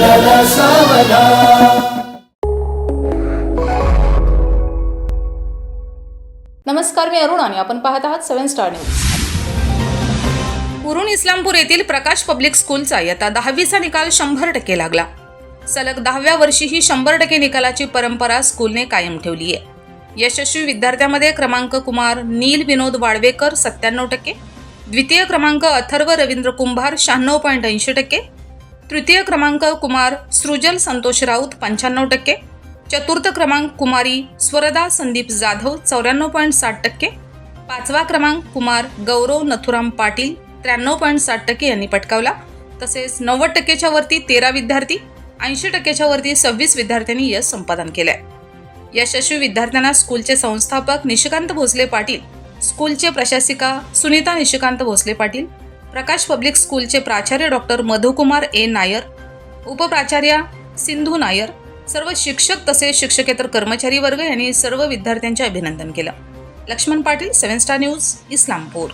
सावधान नमस्कार मी अरुण आणि आपण पाहत आहात seven star news. Urun Islampur येथील प्रकाश पब्लिक स्कूलचा इयत्ता दहावीचा निकाल शंभर टक्के लागला. सलग दहाव्या वर्षीही शंभर टक्के निकालाची परंपरा स्कूलने कायम ठेवली आहे यशस्वी विद्यार्थ्यांमध्ये क्रमांक कुमार नील विनोद वाळवेकर सत्त्याण्णव टक्के द्वितीय क्रमांक अथर्व रवींद्र कुंभार शहाण्णव पॉईंट ऐंशी टक्के तृतीय क्रमांक कुमार सृजल संतोष राऊत पंच्याण्णव टक्के. चतुर्थ क्रमांक कुमारी स्वरदा संदीप जाधव चौऱ्याण्णव पॉईंट साठ टक्के. पाचवा क्रमांक कुमार गौरव नथुराम पाटील त्र्याण्णव पॉईंट साठ टक्के यांनी पटकावला. तसेच नव्वद टक्केच्या वरती तेरा विद्यार्थी ऐंशी टक्केच्या वरती सव्वीस विद्यार्थ्यांनी यश संपादन केलंय. यशस्वी विद्यार्थ्यांना स्कूलचे संस्थापक निशिकांत भोसले पाटील स्कूलचे प्रशासिका सुनीता निशिकांत भोसले पाटील प्रकाश पब्लिक स्कूलचे प्राचार्य डॉक्टर मधुकुमार ए. नायर उपप्राचार्या सिंधू नायर सर्व शिक्षक तसेच शिक्षकेतर कर्मचारी वर्ग यांनी सर्व विद्यार्थ्यांचे अभिनंदन केलं. Laxman Patil seven star news Islampur.